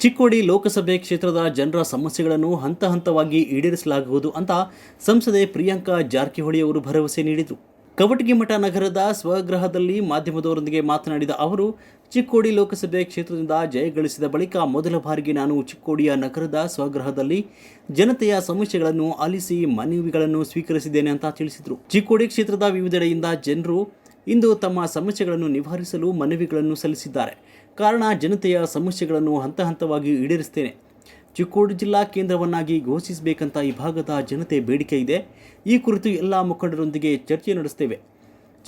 ಚಿಕ್ಕೋಡಿ ಲೋಕಸಭೆ ಕ್ಷೇತ್ರದ ಜನರ ಸಮಸ್ಯೆಗಳನ್ನು ಹಂತ ಹಂತವಾಗಿ ಈಡೇರಿಸಲಾಗುವುದು ಅಂತ ಸಂಸದೆ ಪ್ರಿಯಾಂಕಾ ಜಾರಕಿಹೊಳಿ ಅವರು ಭರವಸೆ ನೀಡಿದರು. ಕವಟಗಿಮಠ ನಗರದ ಸ್ವಗೃಹದಲ್ಲಿ ಮಾಧ್ಯಮದವರೊಂದಿಗೆ ಮಾತನಾಡಿದ ಅವರು, ಚಿಕ್ಕೋಡಿ ಲೋಕಸಭೆ ಕ್ಷೇತ್ರದಿಂದ ಜಯಗಳಿಸಿದ ಬಳಿಕ ಮೊದಲ ಬಾರಿಗೆ ನಾನು ಚಿಕ್ಕೋಡಿಯ ನಗರದ ಸ್ವಗೃಹದಲ್ಲಿ ಜನತೆಯ ಸಮಸ್ಯೆಗಳನ್ನು ಆಲಿಸಿ ಮನವಿಗಳನ್ನು ಸ್ವೀಕರಿಸಿದ್ದೇನೆ ಅಂತ ತಿಳಿಸಿದರು. ಚಿಕ್ಕೋಡಿ ಕ್ಷೇತ್ರದ ವಿವಿಧೆಡೆಯಿಂದ ಜನರು ಇಂದು ತಮ್ಮ ಸಮಸ್ಯೆಗಳನ್ನು ನಿವಾರಿಸಲು ಮನವಿಗಳನ್ನು ಸಲ್ಲಿಸಿದ್ದಾರೆ. ಕಾರಣ ಜನತೆಯ ಸಮಸ್ಯೆಗಳನ್ನು ಹಂತ ಹಂತವಾಗಿ ಈಡೇರಿಸ್ತೇನೆ. ಚಿಕ್ಕೋಡಿ ಜಿಲ್ಲಾ ಕೇಂದ್ರವನ್ನಾಗಿ ಘೋಷಿಸಬೇಕಂತ ಈ ಭಾಗದ ಜನತೆ ಬೇಡಿಕೆ ಇದೆ. ಈ ಕುರಿತು ಎಲ್ಲ ಮುಖಂಡರೊಂದಿಗೆ ಚರ್ಚೆ ನಡೆಸ್ತೇವೆ.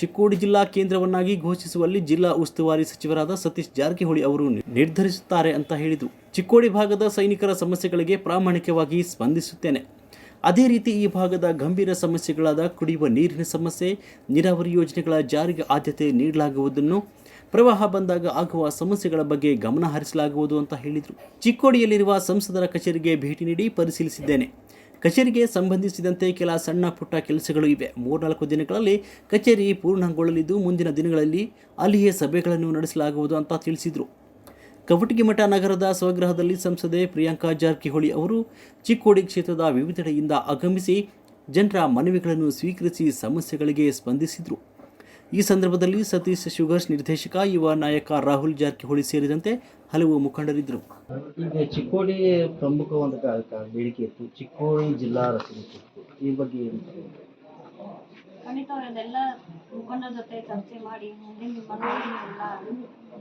ಚಿಕ್ಕೋಡಿ ಜಿಲ್ಲಾ ಕೇಂದ್ರವನ್ನಾಗಿ ಘೋಷಿಸುವಲ್ಲಿ ಜಿಲ್ಲಾ ಉಸ್ತುವಾರಿ ಸಚಿವರಾದ ಸತೀಶ್ ಜಾರಕಿಹೊಳಿ ಅವರು ನಿರ್ಧರಿಸುತ್ತಾರೆ ಅಂತ ಹೇಳಿದರು. ಚಿಕ್ಕೋಡಿ ಭಾಗದ ಸೈನಿಕರ ಸಮಸ್ಯೆಗಳಿಗೆ ಪ್ರಾಮಾಣಿಕವಾಗಿ ಸ್ಪಂದಿಸುತ್ತೇನೆ. ಅದೇ ರೀತಿ ಈ ಭಾಗದ ಗಂಭೀರ ಸಮಸ್ಯೆಗಳಾದ ಕುಡಿಯುವ ನೀರಿನ ಸಮಸ್ಯೆ, ನೀರಾವರಿ ಯೋಜನೆಗಳ ಜಾರಿಗೆ ಆದ್ಯತೆ ನೀಡಲಾಗುವುದನ್ನು, ಪ್ರವಾಹ ಬಂದಾಗ ಆಗುವ ಸಮಸ್ಯೆಗಳ ಬಗ್ಗೆ ಗಮನ ಹರಿಸಲಾಗುವುದು ಅಂತ ಹೇಳಿದರು. ಚಿಕ್ಕೋಡಿಯಲ್ಲಿರುವ ಸಂಸದರ ಕಚೇರಿಗೆ ಭೇಟಿ ನೀಡಿ ಪರಿಶೀಲಿಸಿದ್ದೇನೆ. ಕಚೇರಿಗೆ ಸಂಬಂಧಿಸಿದಂತೆ ಕೆಲ ಸಣ್ಣ ಪುಟ್ಟ ಕೆಲಸಗಳು ಇವೆ. ಮೂರ್ನಾಲ್ಕು ದಿನಗಳಲ್ಲಿ ಕಚೇರಿ ಪೂರ್ಣಗೊಳ್ಳಲಿದ್ದು, ಮುಂದಿನ ದಿನಗಳಲ್ಲಿ ಅಲ್ಲಿಯೇ ಸಭೆಗಳನ್ನು ನಡೆಸಲಾಗುವುದು ಅಂತ ತಿಳಿಸಿದರು. ಕವಟಗಿಮಠ ನಗರದ ಸ್ವಗೃಹದಲ್ಲಿ ಸಂಸದೆ ಪ್ರಿಯಾಂಕಾ ಜಾರಕಿಹೊಳಿ ಅವರು ಚಿಕ್ಕೋಡಿ ಕ್ಷೇತ್ರದ ವಿವಿಧೆಡೆಯಿಂದ ಆಗಮಿಸಿ ಜನರ ಮನವಿಗಳನ್ನು ಸ್ವೀಕರಿಸಿ ಸಮಸ್ಯೆಗಳಿಗೆ ಸ್ಪಂದಿಸಿದರು. ಈ ಸಂದರ್ಭದಲ್ಲಿ ಸತೀಶ್ ಶುಗರ್ಸ್ ನಿರ್ದೇಶಕ, ಯುವ ನಾಯಕ ರಾಹುಲ್ ಜಾರಕಿಹೊಳಿ ಸೇರಿದಂತೆ ಹಲವು ಮುಖಂಡರಿದ್ದರು. ಈಗ ಚಿಕ್ಕೋಡಿ ಪ್ರಮುಖ ಒಂದು ಬೇಡಿಕೆ ಇತ್ತು. ಚಿಕ್ಕೋಡಿ ಜಿಲ್ಲಾ ರಚನೆ ಈ ಬಗ್ಗೆ ಖಂಡಿತ ಅದೆಲ್ಲ ಮುಖಂಡರ ಜೊತೆ ಚರ್ಚೆ ಮಾಡಿ ಮುಂದಿನ ಮನವೊಲಿನೆಲ್ಲ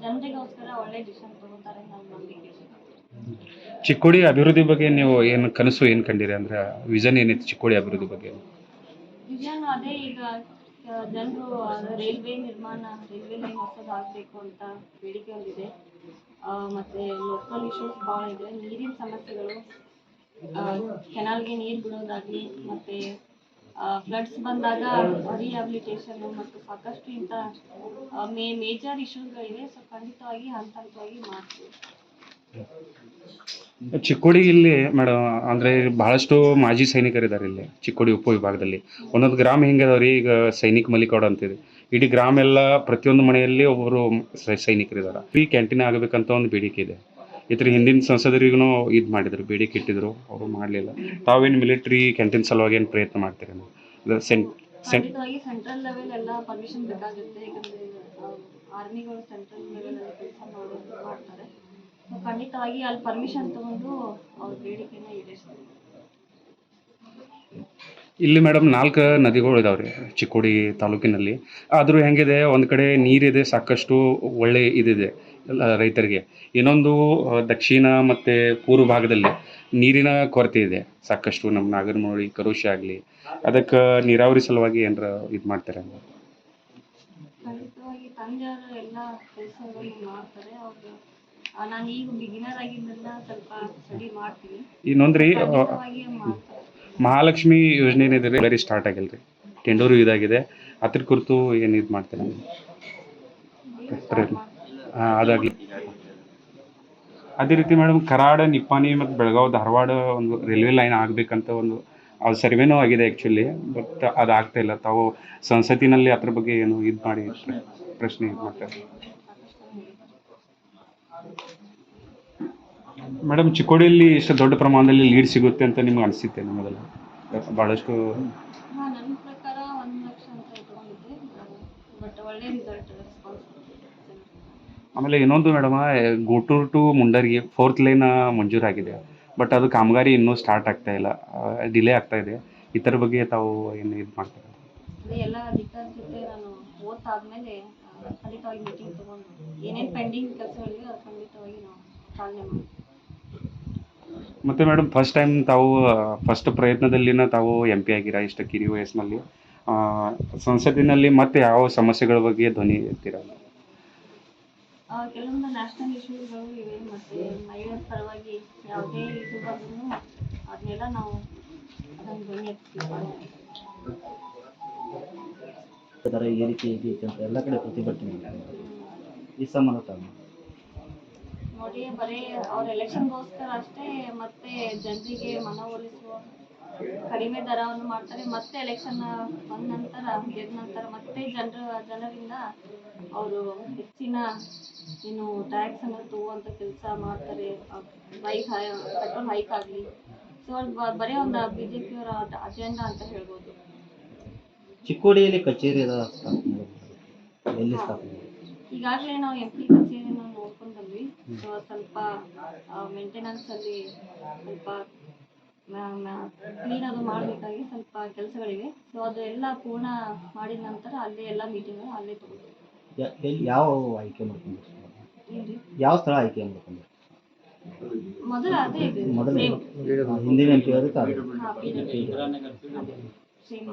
ಜನರಿಗೋಸ್ಕರ ಒಳ್ಳೆ ಡಿಸಿಷನ್ ತಗೋತಾರೆ ನನ್ನ ನಂಬಿಕೆ ಚಿಕ್ಕೋಡಿ ಅಭಿವೃದ್ಧಿ ಬಗ್ಗೆ ನೀವು ಏನು ಕನಸು ಏನು ಕಂಡಿರಿ? ಅಂದ್ರೆ ವಿಷನ್ ಏನಿತ್ತು ಚಿಕ್ಕೋಡಿ ಅಭಿವೃದ್ಧಿ ಬಗ್ಗೆ? ವಿಷನ್ ಅದೇ ಈಗ ಜನರು ರೈಲ್ವೆ ನಿರ್ಮಾಣ ರೈಲ್ವೆ ಲೈನ್ ಹೊಸದಾಗಬೇಕು ಅಂತ ಬೇಡಿಕೆ ಹೊಂದಿದೆ ಮತ್ತೆ ಲೋಕಲ್ ಇಶ್ಯೂಸ್ ಭಾಳ ಇದೆ. ನೀರಿನ ಸಮಸ್ಯೆಗಳು ಕೆನಾಲ್ಗೆ ನೀರು ಬಿಡೋದಾಗಲಿ ಮತ್ತೆ ಫ್ಲಡ್ಸ್ ಬಂದಾಗ ರಿಹ್ಯಾಬಿಲಿಟೇಷನ್ ಮತ್ತು ಸಾಕಷ್ಟು ಇಂಥ ಮೇ ಮೇಜರ್ ಇಶ್ಯೂಸ್ಗಳಿವೆ ಸೊ ಖಂಡಿತವಾಗಿ ಹಂತ ಹಂತವಾಗಿ ಮಾಡ್ತೀವಿ. ಚಿಕ್ಕೋಡಿ ಇಲ್ಲಿ ಮೇಡಮ್ ಅಂದ್ರೆ ಬಹಳಷ್ಟು ಮಾಜಿ ಸೈನಿಕರಿದ್ದಾರೆ ಇಲ್ಲಿ, ಚಿಕ್ಕೋಡಿ ಉಪವಿಭಾಗದಲ್ಲಿ ಒಂದೊಂದು ಗ್ರಾಮ ಹೆಂಗೆ ಅದಾವ್ರಿ ಈಗ ಸೈನಿಕ ಮಲಿಕೋಡ ಅಂತಿದೆ. ಇಡೀ ಗ್ರಾಮ ಎಲ್ಲ ಪ್ರತಿಯೊಂದು ಮನೆಯಲ್ಲಿ ಒಬ್ಬರು ಸೈನಿಕರಿದ್ದಾರೆ. ಫ್ರೀ ಕ್ಯಾಂಟೀನ್ ಆಗಬೇಕಂತ ಒಂದು ಬೇಡಿಕೆ ಇದೆ. ಇದ್ರ ಹಿಂದಿನ ಸಂಸದರಿಗೂ ಇದು ಮಾಡಿದ್ರು ಬೇಡಿಕೆ ಇಟ್ಟಿದ್ರು ಅವರು ಮಾಡಲಿಲ್ಲ. ತಾವೇನು ಮಿಲಿಟರಿ ಕ್ಯಾಂಟೀನ್ ಸಲುವಾಗಿ ಏನು ಪ್ರಯತ್ನ ಮಾಡ್ತೀರಿ ನೀವು? ಇದು ಸೆಂಟ್ ಸೆಂಟ್ ಸೆಂಟ್ರಲ್ ಲೆವೆಲ್ ಎಲ್ಲ ಪರ್ಮಿಷನ್ ಬೇಕಾಗುತ್ತೆ ಯಾಕಂದ್ರೆ ಆರ್ಮಿಗಳು ಸೆಂಟ್ರಲ್ ಲೆವೆಲ್ ಅಲ್ಲಿ ಕೆಲಸ ಮಾಡೋದು ಮಾಡ್ತಾರೆ. ಸೊ ಖಂಡಿತವಾಗಿ ಅಲ್ಲಿ ಪರ್ಮಿಷನ್ ತಗೊಂಡು ಅವ್ರ ಬೇಡಿಕೆನ ಈಡೇರಿಸ್ತಾರೆ. ಇಲ್ಲಿ ಮೇಡಮ್ ನಾಲ್ಕು ನದಿಗಳು ಇದಾವ್ರಿ ಚಿಕ್ಕೋಡಿ ತಾಲೂಕಿನಲ್ಲಿ. ಆದರೂ ಹೆಂಗಿದೆ ಒಂದು ಕಡೆ ನೀರಿದೆ ಸಾಕಷ್ಟು ಒಳ್ಳೆ ಇದಿದೆ. ರೈತರಿಗೆ. ಇನ್ನೊಂದು ದಕ್ಷಿಣ ಮತ್ತು ಪೂರ್ವ ಭಾಗದಲ್ಲಿ ನೀರಿನ ಕೊರತೆ ಇದೆ. ಸಾಕಷ್ಟು ನಮ್ಮ ನಾಗರಮೌಳಿ ಕರುಷಿ ಆಗಲಿ ಅದಕ್ಕೆ ನೀರಾವರಿ ಸಲುವಾಗಿ ಏನಾರ ಇದು ಮಾಡ್ತಾರೆ ಇನ್ನೊಂದು ರೀ ಮಹಾಲಕ್ಷ್ಮಿ ಯೋಜನೆ ಏನಿದೆ ರೀ ಸ್ಟಾರ್ಟ್ ಆಗಿಲ್ಲ ರೀ ಟೆಂಡೂರು ಇದಾಗಿದೆ. ಅದ್ರ ಕುರಿತು ಏನು ಇದು ಮಾಡ್ತಾರೆ ಅದಾಗಲಿ ಅದೇ ರೀತಿ ಮೇಡಮ್ ಕರಾಡ ನಿಪ್ಪಾನಿ ಮತ್ತು ಬೆಳಗಾವಿ ಧಾರವಾಡ ಒಂದು ರೈಲ್ವೆ ಲೈನ್ ಆಗಬೇಕಂತ ಒಂದು ಅದು ಸರ್ವೇನೂ ಆಗಿದೆ ಆ್ಯಕ್ಚುಲಿ ಬಟ್ ಅದು ಆಗ್ತಾ ಇಲ್ಲ. ತಾವು ಸಂಸತ್ತಿನಲ್ಲಿ ಅದ್ರ ಬಗ್ಗೆ ಏನು ಇದು ಮಾಡಿ ಪ್ರಶ್ನೆ ಇದು ಮಾಡ್ತಾರೆ ಮೇಡಮ್ ಚಿಕ್ಕೋಡಿಯಲ್ಲಿ ಇಷ್ಟು ದೊಡ್ಡ ಪ್ರಮಾಣದಲ್ಲಿ ಲೀಡ್ ಸಿಗುತ್ತೆ ಅಂತ ನಿಮ್ಗೆ ಅನಿಸುತ್ತೆ ನಮ್ಮದೆಲ್ಲ? ಭಾಳಷ್ಟು ಹಾಂ ನನ್ನ ಪ್ರಕಾರ ಒಂದು ಲಕ್ಷ ಅಂತ ಇಟ್ಕೊಂಡಿದ್ದೆ ಬಟ್ ಒಳ್ಳೆ ರಿಸಲ್ಟ್ ರೆಸ್ಪಾನ್ಸ್ ಆಮೇಲೆ ಇನ್ನೊಂದು madam Gotur to Mundargi fourth line ಮಂಜೂರಾಗಿದೆ. But ಅದು ಕಾಮಗಾರಿ ಇನ್ನೂ ಸ್ಟಾರ್ಟ್ ಆಗ್ತಾ ಇಲ್ಲ. ಡಿಲೇ ಆಗ್ತಾ ಇದೆ. ಇತರ ಬಗ್ಗೆ ತಾವು ಏನು ಇದು ಮಾಡ್ತಾರೆ? ಎಲ್ಲ ಅಧಿಕಾರಿ ಜೊತೆ ನಾನು ಓದ್ತಾದ್ಮೇಲೆ ಆ, ಖಂಡಿತವಾಗಿ ಮೀಟಿಂಗ್ ತಗೊಂಡು ಏನೇನು ಪೆಂಡಿಂಗ್ ಕೆಲಸಗಳಿವೆ ಅದು ಖಂಡಿತವಾಗಿ ನಾವು ಚಾಲನೆ ಮಾಡ್ತೀವಿ. ಮತ್ತು ಮೇಡಮ್ ಫಸ್ಟ್ ಟೈಮ್ ತಾವು ಫಸ್ಟ್ ಪ್ರಯತ್ನದಲ್ಲಿನ ತಾವು ಎಂ ಪಿ ಆಗಿರ ಇಷ್ಟು ಕಿರಿ ವಯಸ್ಸಿನಲ್ಲಿ? ಸಂಸತ್ತಿನಲ್ಲಿ ಮತ್ತೆ ಯಾವ ಸಮಸ್ಯೆಗಳ ಬಗ್ಗೆ ಧ್ವನಿ ಎತ್ತೀರ? ಕೆಲವೊಂದು ನ್ಯಾಷನಲ್ ಇಶ್ಯೂಸ್ಗಳು ಇವೆ ಮತ್ತು ಮಹಿಳೆಯರ ಪರವಾಗಿ ಯಾವುದೇ ಇದು ಬಂದ್ರೂ ಅದನ್ನೆಲ್ಲ ನಾವು ಅದನ್ನು ಬೆಳೆಯುತ್ತೀವಿ ದರ ಏರಿಕೆ ಇದೆ ಅಂತ ಎಲ್ಲ ಕಡೆ ಪ್ರತಿಭಟನೆ ಈ ಸಂಬಂಧ ನೋಡಿ ಬರೀ ಅವ್ರ ಎಲೆಕ್ಷನ್ಗೋಸ್ಕರ ಅಷ್ಟೇ ಮತ್ತೆ ಜನರಿಗೆ ಮನವೊಲಿಸುವ ಕಡಿಮೆ ದರವನ್ನು ಮಾಡ್ತಾರೆ. ಮತ್ತೆ ಎಲೆಕ್ಷನ್ ಬಂದ ನಂತರ ಗೆದ್ದ ನಂತರ ಮತ್ತೆ ಜನರ ಜನರಿಂದ ಅವರು ಹೆಚ್ಚಿನ ಏನು ಟ್ಯಾಕ್ಸ್ ಅನ್ನು ತಗೋವಂಥ ಕೆಲಸ ಮಾಡ್ತಾರೆ. ಬೈಕ್ ಪೆಟ್ರೋಲ್ ಹೈಕ್ ಆಗಲಿ. ಸೊ ಅದು ಬರೀ ಒಂದು ಬಿ ಜೆ ಪಿಯವರ ಅಜೆಂಡಾ ಅಂತ ಹೇಳ್ಬೋದು. ಚಿಕ್ಕೋಡಿಯಲ್ಲಿ ಕಚೇರಿ. ಎಲ್ಲಿ ಸ್ಥಾಪನೆ ಈಗಾಗಲೇ ನಾವು ಎಂ ಪಿ ಕಚೇರಿಯನ್ನು ನೋಡ್ಕೊಂಡು ಬಂದ್ವಿ. ಸೊ ಸ್ವಲ್ಪ ಮೇಂಟೆನೆನ್ಸ್ ಅಲ್ಲಿ ಸ್ವಲ್ಪ ಕ್ಲೀನ್ ಅದು ಮಾಡಬೇಕಾಗಿ ಸ್ವಲ್ಪ ಕೆಲಸಗಳಿವೆ. ಸೊ ಅದು ಎಲ್ಲ ಪೂರ್ಣ ಮಾಡಿದ ನಂತರ ಅಲ್ಲೇ ಎಲ್ಲ ಮೀಟಿಂಗ್ ಅಲ್ಲೇ ತಗೋತೀವಿ ಯಾ- ಎಲ್ಲಿ ಯಾವ ಆಯ್ಕೆ ಏನ್ರಿ? ಯಾವ ಸ್ಥಳ ಆಯ್ಕೆ ಮಾಡ್ಕೊಂಡು ಮೊದಲು ಅದೇ ಇದೆ. ಮೊದಲು ಸೇಮ್ ಹಿಂದಿನ ಎಂ ಪಿ ಅದಕ್ಕೆ ಅದು. ಸೇಮ್